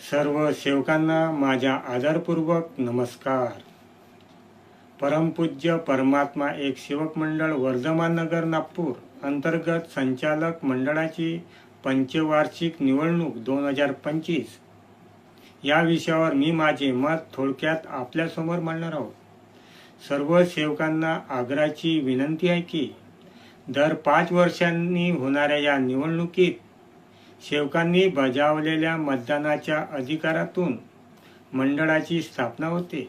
सर्व सेवकांना माझ्या आदरपूर्वक नमस्कार. परमपूज्य परमात्मा एक सेवक मंडळ वर्धमान नगर नागपूर अंतर्गत संचालक मंडळाची पंचवार्षिक निवडणूक दोन हजार पंचवीस. या विषयावर मी माझे मत थोडक्यात आपल्यासमोर मांडणार आहोत. सर्व सेवकांना आग्रहाची विनंती आहे की दर पाच वर्षांनी होणाऱ्या या निवडणुकीत सेवकांनी बजावलेल्या मतदानाच्या अधिकारातून मंडळाची स्थापना होते.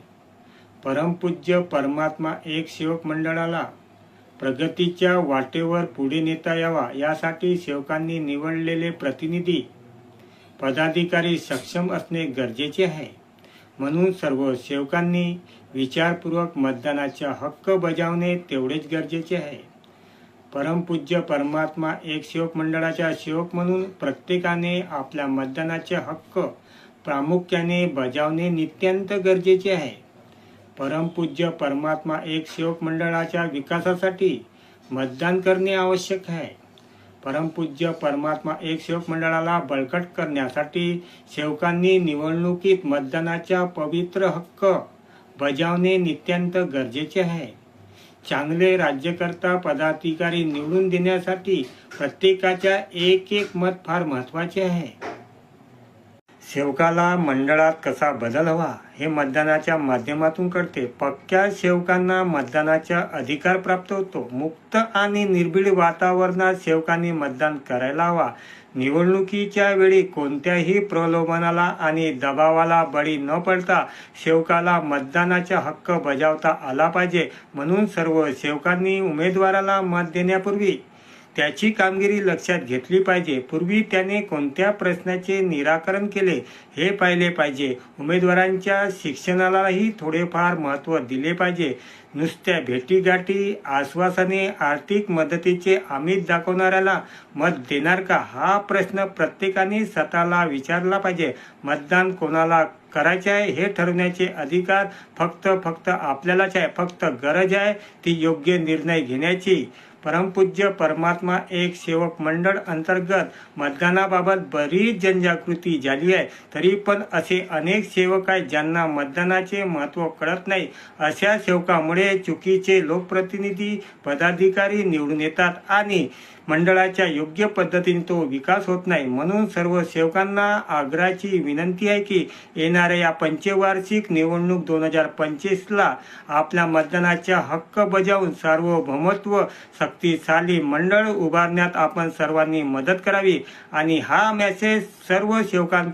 परमपूज्य परमात्मा एक सेवक मंडळाला प्रगतीच्या वाटेवर पुढे नेता यावा यासाठी सेवकांनी निवडलेले प्रतिनिधी पदाधिकारी सक्षम असणे गरजेचे आहे. म्हणून सर्व सेवकांनी विचारपूर्वक मतदानाचा हक्क बजावणे तेवढेच गरजेचे आहे. परमपूज्य परमात्मा एक सेवक मंडळाच्या सेवक म्हणून प्रत्येकाने आपल्या मतदानाचे हक्क प्रामुख्याने बजावणे नित्यंत गरजेचे आहे. परमपूज्य परमात्मा एक सेवक मंडळाच्या विकासासाठी मतदान करणे आवश्यक आहे. परमपूज्य परमात्मा एक सेवक मंडळाला बळकट करण्यासाठी सेवकांनी निवडणुकीत मतदानाचा पवित्र हक्क बजावणे नित्यंत गरजेचे आहे. चांगले राज्यकर्ता पदाधिकारी निवडून देण्यासाठी प्रत्येकाच्या एक एक मत फार महत्त्वाचे आहे. सेवकाला मंडळात कसा बदल हवा हे मतदानाच्या माध्यमातून कळते. पक्क्या सेवकांना मतदानाचा अधिकार प्राप्त होतो. मुक्त आणि निर्भीड वातावरणात सेवकांनी मतदान करायला हवा. निवडणुकीच्या वेळी कोणत्याही प्रलोभनाला आणि दबावाला बळी न पडता सेवकाला मतदानाचा हक्क बजावता आला पाहिजे म्हणून सर्व सेवकांनी उमेदवाराला मत देण्यापूर्वी त्याची कामगिरी लक्षात घेतली पाहिजे. पूर्वी त्याने कोणत्या प्रश्नाचे निराकरण केले हे पाहिले पाहिजे. उमेदवारांच्या शिक्षणालाही थोडेफार महत्त्व दिले पाहिजे. नुसत्या भेटीगाठी आश्वासने आर्थिक मदतीचे आमिष दाखवणाऱ्याला मत देणार का? हा प्रश्न प्रत्येकाने स्वतःला विचारला पाहिजे. मतदान कोणाला करायचे आहे हे ठरवण्याचे अधिकार फक्त फक्त आपल्यालाच आहे. फक्त गरज आहे ती योग्य निर्णय घेण्याची. परमपूज्य परमात्मा एक सेवक मंडळ अंतर्गत मतदानाबाबत बरीच जनजागृती झाली आहे. तरी पण असे अनेक सेवक आहेत ज्यांना मतदानाचे महत्त्व कळत नाही. अशा सेवकामुळे चुकीचे लोकप्रतिनिधी पदाधिकारी निवडून येतात आणि मंडळाच्या योग्य पद्धतीने तो विकास होत नाही. म्हणून सर्व सेवकांना आग्रहाची विनंती आहे की येणाऱ्या या पंचवार्षिक निवडणूक दोन हजार पंचवीसला आपल्या मतदानाचा हक्क बजावून सार्वभौमत्व शक्तिशाली मंडळ उभारण्यात आपण सर्वांनी मदत करावी आणि हा मेसेज सर्व सेवकांना